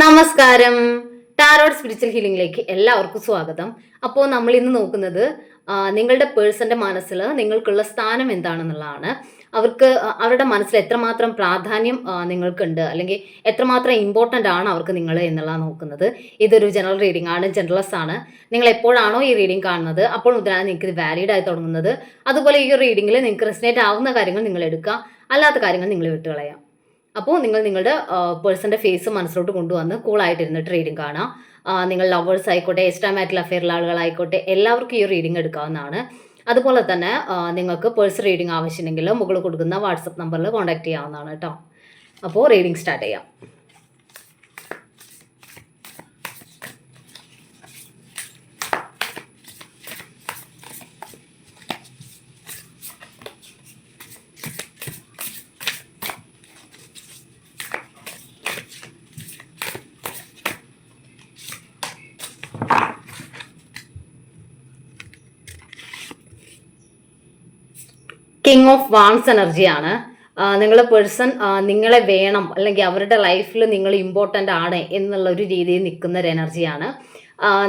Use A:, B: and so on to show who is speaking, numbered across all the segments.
A: നമസ്കാരം. Tarot spiritual ഹീലിംഗിലേക്ക് എല്ലാവർക്കും സ്വാഗതം. അപ്പോൾ നമ്മൾ ഇന്ന് നോക്കുന്നത് നിങ്ങളുടെ പേഴ്സന്റെ മനസ്സിൽ നിങ്ങൾക്കുള്ള സ്ഥാനം എന്താണെന്നുള്ളതാണ്. അവർക്ക് അവരുടെ മനസ്സിൽ എത്രമാത്രം പ്രാധാന്യം നിങ്ങൾക്കുണ്ട് അല്ലെങ്കിൽ എത്രമാത്രം ഇമ്പോർട്ടന്റ് ആണ് അവർക്ക് നിങ്ങൾ എന്നുള്ളതാണ് നോക്കുന്നത്. ഇതൊരു ജനറൽ റീഡിംഗ് ആണ് ജനറൽസ് ആണ്. നിങ്ങൾ എപ്പോഴാണോ ഈ റീഡിംഗ് കാണുന്നത് അപ്പോൾ മുതലാണ് നിങ്ങൾക്ക് ഇത് വാലിഡ് ആയി തുടങ്ങുന്നത്. അതുപോലെ ഈ റീഡിങ്ങിൽ നിങ്ങൾക്ക് റെസിനേറ്റ് ആവുന്ന കാര്യങ്ങൾ നിങ്ങൾ എടുക്കുക. അല്ലാത്ത കാര്യങ്ങൾ നിങ്ങൾ വിട്ടുകളയാം. അപ്പോൾ നിങ്ങൾ നിങ്ങളുടെ പേഴ്സന്റെ ഫേസ് മനസ്സിലോട്ട് കൊണ്ടുവന്ന് കൂളായിട്ടിരുന്ന് റീഡിംഗ് കാണാം. നിങ്ങൾ ലവേഴ്സ് ആയിക്കോട്ടെ എക്സ്ട്രാ അഫെയറിലെ ആളുകളായിക്കോട്ടെ എല്ലാവർക്കും ഈ റീഡിങ് എടുക്കാവുന്നതാണ്. അതുപോലെ തന്നെ നിങ്ങൾക്ക് പേഴ്സ് റീഡിങ് ആവശ്യമുണ്ടെങ്കിൽ മുകളിൽ കൊടുക്കുന്ന വാട്സപ്പ് നമ്പറിൽ കോൺടാക്ട് ചെയ്യാവുന്നതാണ് കേട്ടോ അപ്പോൾ റീഡിങ് സ്റ്റാർട്ട് ചെയ്യാം. കിങ് ഓഫ് വാൺസ് എനർജിയാണ് നിങ്ങളെ പേഴ്സൺ നിങ്ങളെ വേണം അല്ലെങ്കിൽ അവരുടെ ലൈഫിൽ നിങ്ങൾ ഇമ്പോർട്ടന്റ് ആണ് എന്നുള്ള ഒരു രീതിയിൽ നിൽക്കുന്ന ഒരു എനർജിയാണ്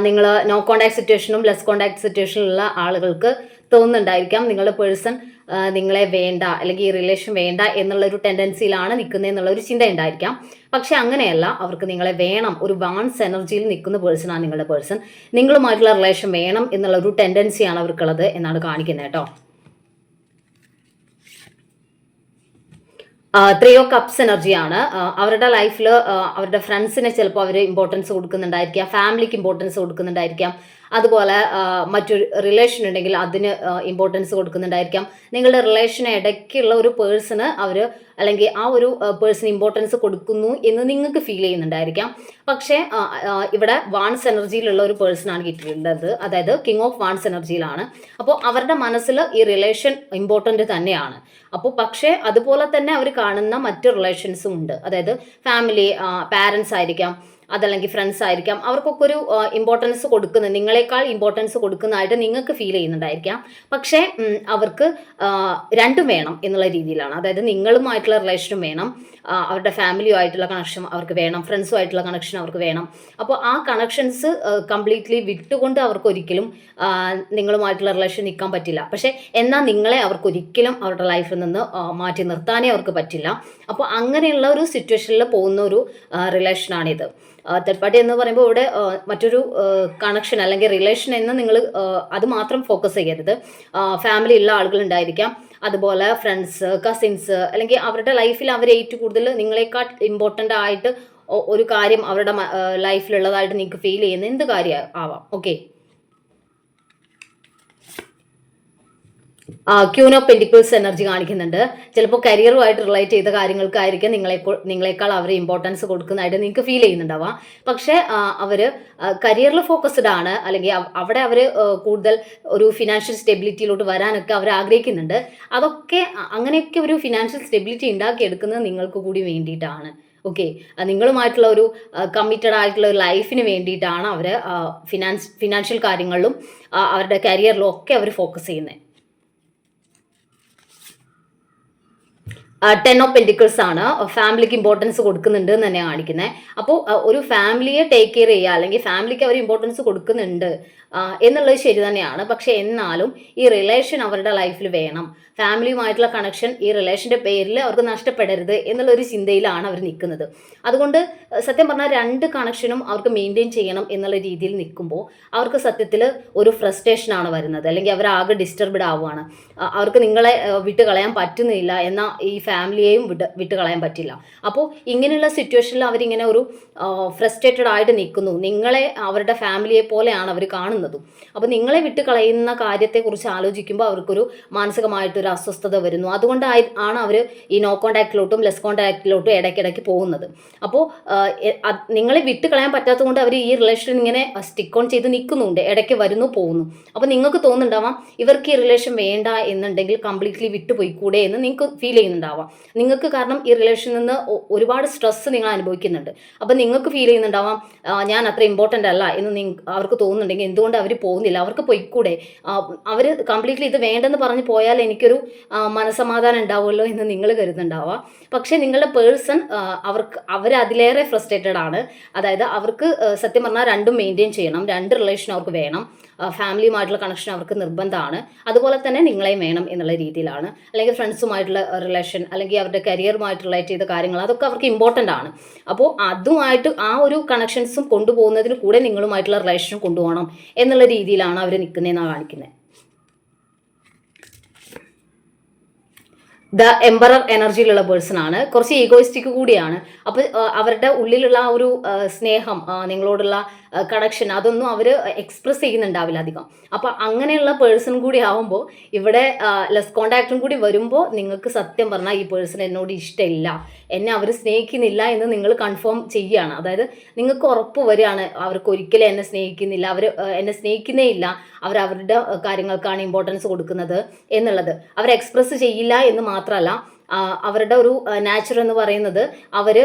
A: നിങ്ങൾ നോ കോണ്ടാക്ട് സിറ്റുവേഷനും ലെസ് കോണ്ടാക്ട് സിറ്റുവേഷനിലുള്ള ആളുകൾക്ക് തോന്നുന്നുണ്ടായിരിക്കാം. നിങ്ങളുടെ പേഴ്സൺ നിങ്ങളെ വേണ്ട അല്ലെങ്കിൽ ഈ റിലേഷൻ വേണ്ട എന്നുള്ള ഒരു ടെൻഡൻസിയിലാണ് നിൽക്കുന്നത് എന്നുള്ള ഒരു ചിന്ത ഉണ്ടായിരിക്കാം. പക്ഷെ അങ്ങനെയല്ല അവർക്ക് നിങ്ങളെ വേണം ഒരു വാൺസ് എനർജിയിൽ നിൽക്കുന്ന പേഴ്സണാണ് നിങ്ങളുടെ പേഴ്സൺ നിങ്ങളുമായിട്ടുള്ള റിലേഷൻ വേണം എന്നുള്ള ഒരു ടെൻഡൻസിയാണ് അവർക്കുള്ളത് എന്നാണ് കാണിക്കുന്നത് കേട്ടോ. ത്രീ കപ്സ് എനർജിയാണ്. അവരുടെ ലൈഫിൽ അവരുടെ ഫ്രണ്ട്സിനെ ചിലപ്പോൾ അവർ ഇമ്പോർട്ടൻസ് കൊടുക്കുന്നുണ്ടായിരിക്കാം. ഫാമിലിക്ക് ഇമ്പോർട്ടൻസ് കൊടുക്കുന്നുണ്ടായിരിക്കാം. അതുപോലെ മറ്റൊരു റിലേഷൻ ഉണ്ടെങ്കിൽ അതിന് ഇമ്പോർട്ടൻസ് കൊടുക്കുന്നുണ്ടായിരിക്കാം. നിങ്ങളുടെ റിലേഷന് ഇടയ്ക്കുള്ള ഒരു പേഴ്സണ് അവർ അല്ലെങ്കിൽ ആ ഒരു പേഴ്സൺ ഇമ്പോർട്ടൻസ് കൊടുക്കുന്നു എന്ന് നിങ്ങൾക്ക് ഫീൽ ചെയ്യുന്നുണ്ടായിരിക്കാം. പക്ഷേ ഇവിടെ വാൺസ് എനർജിയിലുള്ള ഒരു പേഴ്സണാണ് കിട്ടിയിട്ടുള്ളത്. അതായത് കിങ് ഓഫ് വാൺസ് എനർജിയിലാണ് അപ്പോൾ അവരുടെ മനസ്സിൽ ഈ റിലേഷൻ ഇമ്പോർട്ടന്റ് തന്നെയാണ്. അപ്പോൾ പക്ഷേ അതുപോലെ തന്നെ അവർ കാണുന്ന മറ്റ് റിലേഷൻസും ഉണ്ട്. അതായത് ഫാമിലി പാരൻസ് ആയിരിക്കാം. അതല്ലെങ്കിൽ ഫ്രണ്ട്സ് ആയിരിക്കാം. അവർക്കൊക്കെ ഒരു ഇമ്പോർട്ടൻസ് കൊടുക്കുന്ന നിങ്ങളെക്കാൾ ഇമ്പോർട്ടൻസ് കൊടുക്കുന്നതായിട്ട് നിങ്ങൾക്ക് ഫീൽ ചെയ്യുന്നുണ്ടായിരിക്കാം. പക്ഷേ അവർക്ക് രണ്ടും വേണം എന്നുള്ള രീതിയിലാണ്. അതായത് നിങ്ങളുമായിട്ടുള്ള റിലേഷനും വേണം. അവരുടെ ഫാമിലിയുമായിട്ടുള്ള കണക്ഷൻ അവർക്ക് വേണം. ഫ്രണ്ട്സുമായിട്ടുള്ള കണക്ഷൻ അവർക്ക് വേണം. അപ്പോൾ ആ കണക്ഷൻസ് കംപ്ലീറ്റ്ലി വിട്ടുകൊണ്ട് അവർക്ക് ഒരിക്കലും നിങ്ങളുമായിട്ടുള്ള റിലേഷൻ നിൽക്കാൻ പറ്റില്ല. പക്ഷേ എന്നാൽ നിങ്ങളെ അവർക്ക് ഒരിക്കലും അവരുടെ ലൈഫിൽ നിന്ന് മാറ്റി നിർത്താനേ അവർക്ക് പറ്റില്ല. അപ്പോൾ അങ്ങനെയുള്ള ഒരു സിറ്റുവേഷനിൽ പോകുന്ന ഒരു റിലേഷനാണിത് തേർഡ് പാർട്ടി എന്ന് പറയുമ്പോൾ ഇവിടെ മറ്റൊരു കണക്ഷൻ അല്ലെങ്കിൽ റിലേഷൻ എന്ന് നിങ്ങൾ അത് മാത്രം ഫോക്കസ് ചെയ്യരുത്. ഫാമിലി ഉള്ള ആളുകൾ ഉണ്ടായിരിക്കാം. അതുപോലെ ഫ്രണ്ട്സ് കസിൻസ് അല്ലെങ്കിൽ അവരുടെ ലൈഫിൽ അവർ ഏറ്റവും കൂടുതൽ നിങ്ങളെക്കാൾ ഇമ്പോർട്ടന്റ് ആയിട്ട് ഒരു കാര്യം അവരുടെ ലൈഫിലുള്ളതായിട്ട് നിങ്ങൾക്ക് ഫീൽ ചെയ്യുന്ന എന്ത് കാര്യം ആവാം. ഓക്കെ ഓഫ് പെന്റിക്കിൾസ് എനർജി കാണിക്കുന്നുണ്ട്. ചിലപ്പോൾ കരിയറുമായിട്ട് റിലേറ്റ് ചെയ്ത കാര്യങ്ങൾക്കായിരിക്കും നിങ്ങളെ നിങ്ങളെക്കാൾ അവർ ഇമ്പോർട്ടൻസ് കൊടുക്കുന്നതായിട്ട് നിങ്ങൾക്ക് ഫീൽ ചെയ്യുന്നുണ്ടാവാം. പക്ഷേ അവർ കരിയറിൽ ഫോക്കസ്ഡ് ആണ്. അല്ലെങ്കിൽ അവിടെ അവർ കൂടുതൽ ഒരു ഫിനാൻഷ്യൽ സ്റ്റെബിലിറ്റിയിലോട്ട് വരാനൊക്കെ അവർ ആഗ്രഹിക്കുന്നുണ്ട്. അതൊക്കെ അങ്ങനെയൊക്കെ ഒരു ഫിനാൻഷ്യൽ സ്റ്റെബിലിറ്റി ഉണ്ടാക്കിയെടുക്കുന്നത് നിങ്ങൾക്ക് കൂടി വേണ്ടിയിട്ടാണ്. ഓക്കെ നിങ്ങളുമായിട്ടുള്ള ഒരു കമ്മിറ്റഡ് ആയിട്ടുള്ള ഒരു ലൈഫിന് വേണ്ടിയിട്ടാണ് അവർ ഫിനാൻസ് ഫിനാൻഷ്യൽ കാര്യങ്ങളിലും അവരുടെ കരിയറിലും ഒക്കെ അവർ ഫോക്കസ് ചെയ്യുന്നത്. ടെൻ ഓഫ് പെന്റിക്കിൾസ് ആണ്. ഫാമിലിക്ക് ഇമ്പോർട്ടൻസ് കൊടുക്കുന്നുണ്ട് എന്ന് തന്നെയാണ് കാണിക്കുന്നത് അപ്പോൾ ഒരു ഫാമിലിയെ ടേക്ക് കെയർ ചെയ്യുക അല്ലെങ്കിൽ ഫാമിലിക്ക് അവർ ഇമ്പോർട്ടൻസ് കൊടുക്കുന്നുണ്ട് എന്നുള്ളത് ശരി തന്നെയാണ്. പക്ഷേ എന്നാലും ഈ റിലേഷൻ അവരുടെ ലൈഫിൽ വേണം. ഫാമിലിയുമായിട്ടുള്ള കണക്ഷൻ ഈ റിലേഷന്റെ പേരിൽ അവർക്ക് നഷ്ടപ്പെടരുത് എന്നുള്ളൊരു ചിന്തയിലാണ് അവർ നിൽക്കുന്നത് അതുകൊണ്ട് സത്യം പറഞ്ഞാൽ രണ്ട് കണക്ഷനും അവർക്ക് മെയിന്റെയിൻ ചെയ്യണം എന്നുള്ള രീതിയിൽ നിൽക്കുമ്പോൾ അവർക്ക് സത്യത്തിൽ ഒരു ഫ്രസ്ട്രേഷനാണ് വരുന്നത്. അല്ലെങ്കിൽ അവർ ആകെ ഡിസ്റ്റർബ്ഡ് ആവുകയാണ് അവർക്ക് നിങ്ങളെ വിട്ട് കളയാൻ പറ്റുന്നില്ല എന്ന ഈ ഫാമിലിയെയും വിട്ട് വിട്ട് കളയാൻ പറ്റില്ല. അപ്പോൾ ഇങ്ങനെയുള്ള സിറ്റുവേഷനിൽ അവരിങ്ങനെ ഒരു ഫ്രസ്ട്രേറ്റഡ് ആയിട്ട് നിൽക്കുന്നു. നിങ്ങളെ അവരുടെ ഫാമിലിയെ പോലെയാണ് അവർ കാണുന്നതും. അപ്പോൾ നിങ്ങളെ വിട്ട് കളയുന്ന കാര്യത്തെക്കുറിച്ച് ആലോചിക്കുമ്പോൾ അവർക്കൊരു മാനസികമായിട്ടൊരു അസ്വസ്ഥത വരുന്നു. അതുകൊണ്ടായി ആണ് അവർ ഈ നോ കോണ്ടാക്റ്റിലോട്ടും ലെസ് കോണ്ടാക്റ്റിലോട്ടും ഇടയ്ക്കിടയ്ക്ക് പോകുന്നത്. അപ്പോൾ നിങ്ങളെ വിട്ട് കളയാൻ പറ്റാത്തതുകൊണ്ട് അവർ ഈ റിലേഷൻ ഇങ്ങനെ സ്റ്റിക്ക് ഓൺ ചെയ്ത് നിൽക്കുന്നുണ്ട്. ഇടയ്ക്ക് വരുന്നു പോകുന്നു. അപ്പോൾ നിങ്ങൾക്ക് തോന്നുന്നുണ്ടാവാം ഇവർക്ക് ഈ റിലേഷൻ വേണ്ട എന്നുണ്ടെങ്കിൽ കംപ്ലീറ്റ്ലി വിട്ടുപോയിക്കൂടെ എന്ന് നിങ്ങൾക്ക് ഫീൽ ചെയ്യുന്നുണ്ടാവാം. നിങ്ങൾക്ക് കാരണം ഈ റിലേഷനിൽ നിന്ന് ഒരുപാട് സ്ട്രെസ് നിങ്ങൾ അനുഭവിക്കുന്നുണ്ട്. അപ്പം നിങ്ങൾക്ക് ഫീൽ ചെയ്യുന്നുണ്ടാവാം ഞാൻ അത്ര ഇമ്പോർട്ടന്റ് അല്ല എന്ന് അവർക്ക് തോന്നുന്നുണ്ടെങ്കിൽ എന്തുകൊണ്ട് അവർ പോകുന്നില്ല? അവർക്ക് പൊയ്ക്കൂടെ? അവർ കംപ്ലീറ്റ്ലി ഇത് വേണ്ടെന്ന് പറഞ്ഞ് പോയാൽ എനിക്കൊരു മനസമാധാനം ഉണ്ടാവുമല്ലോ എന്ന് നിങ്ങൾ കരുതുന്നുണ്ടാവാം. പക്ഷേ നിങ്ങളുടെ പേഴ്സൺ അവർക്ക് അവരതിലേറെ ഫ്രസ്ട്രേറ്റഡ് ആണ്. അതായത് അവർക്ക് സത്യം പറഞ്ഞാൽ രണ്ടും മെയിന്റെയിൻ ചെയ്യണം. രണ്ട് റിലേഷൻ അവർക്ക് വേണം. ഫാമിലിയുമായിട്ടുള്ള കണക്ഷൻ അവർക്ക് നിർബന്ധമാണ്. അതുപോലെ തന്നെ നിങ്ങളെയും വേണം എന്നുള്ള രീതിയിലാണ്. അല്ലെങ്കിൽ ഫ്രണ്ട്സുമായിട്ടുള്ള റിലേഷൻ അല്ലെങ്കിൽ അവരുടെ കരിയറുമായിട്ട് റിലേറ്റ് ചെയ്ത കാര്യങ്ങൾ അതൊക്കെ അവർക്ക് ഇമ്പോർട്ടന്റ് ആണ്. അപ്പോൾ അതുമായിട്ട് ആ ഒരു കണക്ഷൻസും കൊണ്ടുപോകുന്നതിന് കൂടെ നിങ്ങളുമായിട്ടുള്ള റിലേഷൻ കൊണ്ടുപോകണം എന്നുള്ള രീതിയിലാണ് അവർ നിൽക്കുന്നതെന്നാണ് കാണിക്കുന്നത് ദ എംബറർ എനർജിയിലുള്ള പേഴ്സൺ ആണ്. കുറച്ച് ഈഗോയിസ്റ്റിക് കൂടിയാണ്. അപ്പോൾ അവരുടെ ഉള്ളിലുള്ള ആ ഒരു സ്നേഹം നിങ്ങളോടുള്ള കണക്ഷൻ അതൊന്നും അവർ എക്സ്പ്രസ് ചെയ്യുന്നുണ്ടാവില്ല അധികം. അപ്പോൾ അങ്ങനെയുള്ള പേഴ്സൺ കൂടി ആവുമ്പോൾ ഇവിടെ ലെസ് കോണ്ടാക്റ്റും കൂടി വരുമ്പോൾ നിങ്ങൾക്ക് സത്യം പറഞ്ഞാൽ ഈ പേഴ്സൺ എന്നോട് ഇഷ്ടമില്ല. എന്നെ അവർ സ്നേഹിക്കുന്നില്ല എന്ന് നിങ്ങൾ കൺഫേം ചെയ്യുകയാണ്. അതായത് നിങ്ങൾക്ക് ഉറപ്പ് വരികയാണ് അവർക്ക് ഒരിക്കലും എന്നെ സ്നേഹിക്കുന്നില്ല. അവർ എന്നെ സ്നേഹിക്കുന്നേ ഇല്ല. അവർ അവരുടെ കാര്യങ്ങൾക്കാണ് ഇമ്പോർട്ടൻസ് കൊടുക്കുന്നത് എന്നുള്ളത്. അവർ എക്സ്പ്രസ് ചെയ്യില്ല എന്ന് മാത്രമല്ല അവരുടെ ഒരു നാച്ചുറൽ എന്ന് പറയുന്നത് അവർ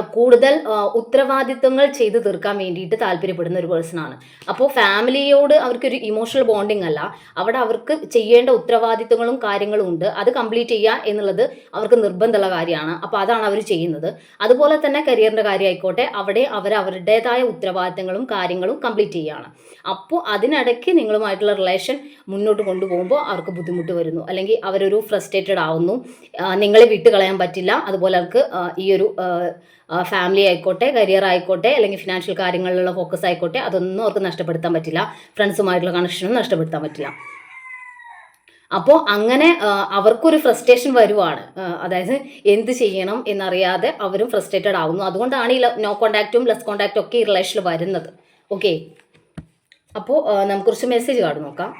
A: കൂടുതൽ ഉത്തരവാദിത്വങ്ങൾ ചെയ്തു തീർക്കാൻ വേണ്ടിയിട്ട് താല്പര്യപ്പെടുന്ന ഒരു പേഴ്സണാണ് അപ്പോൾ ഫാമിലിയോട് അവർക്കൊരു ഇമോഷണൽ ബോണ്ടിങ് അല്ല. അവിടെ അവർക്ക് ചെയ്യേണ്ട ഉത്തരവാദിത്വങ്ങളും കാര്യങ്ങളും ഉണ്ട്. അത് കംപ്ലീറ്റ് ചെയ്യുക എന്നുള്ളത് അവർക്ക് നിർബന്ധമുള്ള കാര്യമാണ്. അപ്പോൾ അതാണ് അവർ ചെയ്യുന്നത്. അതുപോലെ തന്നെ കരിയറിന്റെ കാര്യമായിക്കോട്ടെ അവിടെ അവർ അവരുടേതായ ഉത്തരവാദിത്തങ്ങളും കാര്യങ്ങളും കംപ്ലീറ്റ് ചെയ്യുകയാണ്. അപ്പോൾ അതിനിടയ്ക്ക് നിങ്ങളുമായിട്ടുള്ള റിലേഷൻ മുന്നോട്ട് കൊണ്ടുപോകുമ്പോൾ അവർക്ക് ബുദ്ധിമുട്ട് വരുന്നു. അല്ലെങ്കിൽ അവരൊരു ഫ്രസ്ട്രേറ്റഡ് ആവുന്നു. നിങ്ങളെ വിട്ടുകളയാൻ പറ്റില്ല. അതുപോലെ അവർക്ക് ഈ ഒരു ഫാമിലി ആയിക്കോട്ടെ കരിയർ ആയിക്കോട്ടെ അല്ലെങ്കിൽ ഫിനാൻഷ്യൽ കാര്യങ്ങളിലുള്ള ഫോക്കസ് ആയിക്കോട്ടെ അതൊന്നും അവർക്ക് നഷ്ടപ്പെടുത്താൻ പറ്റില്ല. ഫ്രണ്ട്സുമായിട്ടുള്ള കണക്ഷനും നഷ്ടപ്പെടുത്താൻ പറ്റില്ല. അപ്പോൾ അങ്ങനെ അവർക്കൊരു ഫ്രസ്ട്രേഷൻ വരുവാണ്. അതായത് എന്ത് ചെയ്യണം എന്നറിയാതെ അവരും ഫ്രസ്ട്രേറ്റഡ് ആവുന്നു. അതുകൊണ്ടാണ് ഈ നോ കോണ്ടാക്റ്റും ലെസ് കോണ്ടാക്റ്റും ഒക്കെ ഈ റിലേഷനിൽ വരുന്നത്. ഓക്കെ അപ്പോൾ നമുക്ക് കുറച്ച് മെസ്സേജ് കാർഡ് നോക്കാം.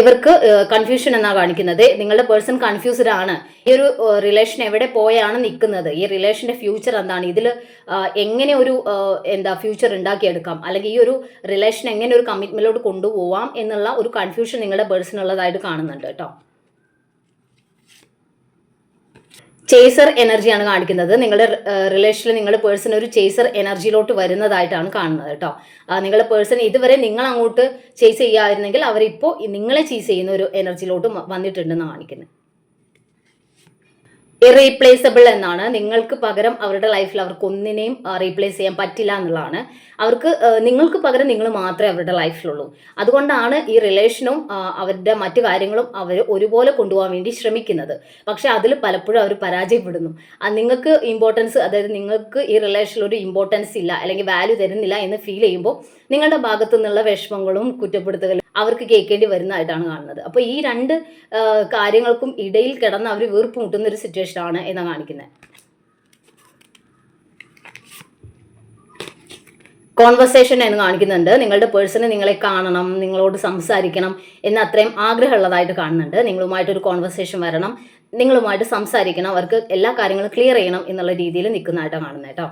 A: ഇവർക്ക് കൺഫ്യൂഷൻ എന്നാണ് കാണിക്കുന്നത്. നിങ്ങളുടെ പേഴ്സൺ കൺഫ്യൂസ്ഡ് ആണ്. ഈ ഒരു റിലേഷൻ എവിടെ പോയാണ് നിൽക്കുന്നത്? ഈ റിലേഷന്റെ ഫ്യൂച്ചർ എന്താണ്? ഇതിൽ എങ്ങനെ ഒരു എന്താ ഫ്യൂച്ചർ ഉണ്ടാക്കിയെടുക്കാം? അല്ലെങ്കിൽ ഈ ഒരു റിലേഷൻ എങ്ങനെ ഒരു കമ്മിറ്റ്മെന്റിലോട്ട് കൊണ്ടുപോവാം എന്നുള്ള ഒരു കൺഫ്യൂഷൻ നിങ്ങളുടെ പേഴ്സൺ ഉള്ളതായിട്ട് കാണുന്നുണ്ട് കേട്ടോ. ചേസർ എനർജിയാണ് കാണിക്കുന്നത്. നിങ്ങളുടെ റിലേഷനിൽ നിങ്ങളുടെ പേഴ്സൺ ഒരു ചേസർ എനർജിയിലോട്ട് വരുന്നതായിട്ടാണ് കാണുന്നത് കേട്ടോ. നിങ്ങളുടെ പേഴ്സൺ ഇതുവരെ നിങ്ങൾ അങ്ങോട്ട് ചേസ് ചെയ്യാതിരുന്നെങ്കിൽ അവരിപ്പോൾ നിങ്ങളെ ചേസ് ചെയ്യുന്ന ഒരു എനർജിയിലോട്ട് വന്നിട്ടുണ്ടെന്ന് കാണിക്കുന്നത്. ഇറീപ്ലേസബിൾ എന്നാണ്. നിങ്ങൾക്ക് പകരം അവരുടെ ലൈഫിൽ അവർക്ക് ഒന്നിനെയും റീപ്ലേസ് ചെയ്യാൻ പറ്റില്ല എന്നുള്ളതാണ്. അവർക്ക് നിങ്ങൾക്ക് പകരം നിങ്ങൾ മാത്രമേ അവരുടെ ലൈഫിലുള്ളൂ അതുകൊണ്ടാണ് ഈ റിലേഷനും അവരുടെ മറ്റു കാര്യങ്ങളും അവർ ഒരുപോലെ കൊണ്ടുപോകാൻ വേണ്ടി ശ്രമിക്കുന്നത്. പക്ഷെ അതിൽ പലപ്പോഴും അവർ പരാജയപ്പെടുന്നു. നിങ്ങൾക്ക് ഇമ്പോർട്ടൻസ് അതായത് നിങ്ങൾക്ക് ഈ റിലേഷനിൽ ഒരു ഇമ്പോർട്ടൻസ് ഇല്ല അല്ലെങ്കിൽ വാല്യൂ തരുന്നില്ല എന്ന് ഫീൽ ചെയ്യുമ്പോൾ നിങ്ങളുടെ ഭാഗത്തു നിന്നുള്ള വിഷമങ്ങളും കുറ്റപ്പെടുത്തലും അവർക്ക് കേൾക്കേണ്ടി വരുന്നതായിട്ടാണ് കാണുന്നത്. അപ്പോൾ ഈ രണ്ട് കാര്യങ്ങൾക്കും ഇടയിൽ കിടന്ന് അവർ വീർപ്പ് മുട്ടുന്ന ഒരു സിറ്റുവേഷൻ ആണ് എന്നാണ് കാണിക്കുന്നത് കോൺവെർസേഷൻ എന്ന് കാണിക്കുന്നുണ്ട്. നിങ്ങളുടെ പേഴ്സണ് നിങ്ങളെ കാണണം നിങ്ങളോട് സംസാരിക്കണം എന്ന് അത്രയും ആഗ്രഹമുള്ളതായിട്ട് കാണുന്നുണ്ട്. നിങ്ങളുമായിട്ടൊരു കോൺവെർസേഷൻ വരണം നിങ്ങളുമായിട്ട് സംസാരിക്കണം അവർക്ക് എല്ലാ കാര്യങ്ങളും ക്ലിയർ ചെയ്യണം എന്നുള്ള രീതിയിൽ നിൽക്കുന്നതായിട്ടാണ് കാണുന്നത് കേട്ടോ.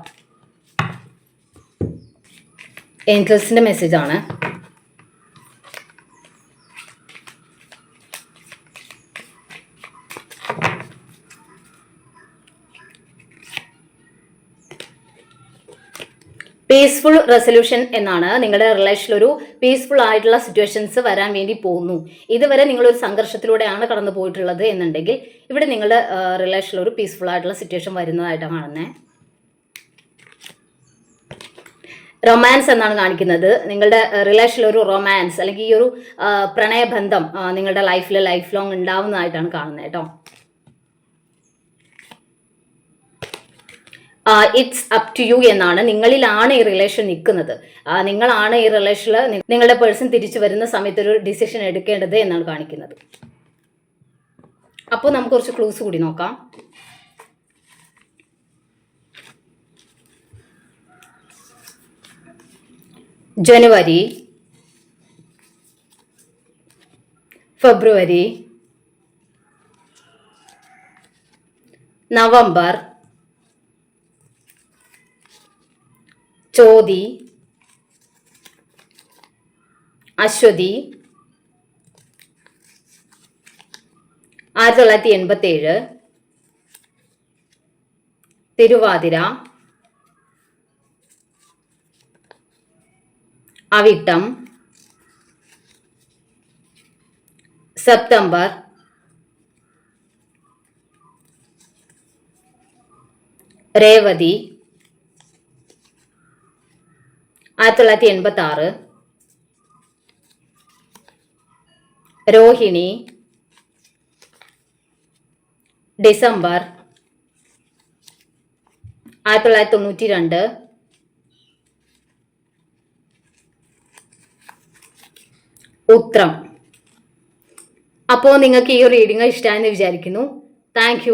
A: ഏഞ്ചൽസിന്റെ മെസ്സേജ് പീസ്ഫുൾ റെസൊല്യൂഷൻ എന്നാണ് നിങ്ങളുടെ റിലേഷനിൽ ഒരു പീസ്ഫുൾ ആയിട്ടുള്ള സിറ്റുവേഷൻസ് വരാൻ വേണ്ടി പോകുന്നു. ഇതുവരെ നിങ്ങളൊരു സംഘർഷത്തിലൂടെയാണ് കടന്നു പോയിട്ടുള്ളത് എന്നുണ്ടെങ്കിൽ ഇവിടെ നിങ്ങളുടെ റിലേഷനിൽ ഒരു പീസ്ഫുൾ ആയിട്ടുള്ള സിറ്റുവേഷൻ വരുന്നതായിട്ടാണ് കാണുന്നത് റൊമാൻസ് എന്നാണ് കാണിക്കുന്നത്. നിങ്ങളുടെ റിലേഷനിൽ ഒരു റൊമാൻസ് അല്ലെങ്കിൽ ഈ ഒരു പ്രണയബന്ധം നിങ്ങളുടെ ലൈഫിൽ ലൈഫ് ലോങ് ഉണ്ടാവുന്നതായിട്ടാണ് കാണുന്നത് കേട്ടോ ഇറ്റ്സ് അപ് ടു യു എന്നാണ് നിങ്ങളിലാണ് ഈ റിലേഷൻ നിൽക്കുന്നത്. നിങ്ങളാണ് ഈ റിലേഷനിൽ നിങ്ങളുടെ പേഴ്സൺ തിരിച്ചു വരുന്ന സമയത്ത് ഒരു ഡിസിഷൻ എടുക്കേണ്ടത് എന്നാണ് കാണിക്കുന്നത്. അപ്പോൾ നമുക്ക് കുറച്ച് ക്ലൂസ് കൂടി നോക്കാം. ജനുവരി ഫെബ്രുവരി നവംബർ ചോതി അശ്വതി ആയിരത്തി തൊള്ളായിരത്തി എൺപത്തേഴ് തിരുവാതിര അവിട്ടം സെപ്റ്റംബർ രേവതി ആയിരത്തി തൊള്ളായിരത്തി എൺപത്തി ആറ് രോഹിണി. ഡിസംബർ. ആയിരത്തി തൊള്ളായിരത്തി തൊണ്ണൂറ്റി രണ്ട് ഉത്രം. അപ്പോൾ നിങ്ങൾക്ക് ഈ റീഡിങ് ഇഷ്ടമായെന്ന് വിചാരിക്കുന്നു. താങ്ക്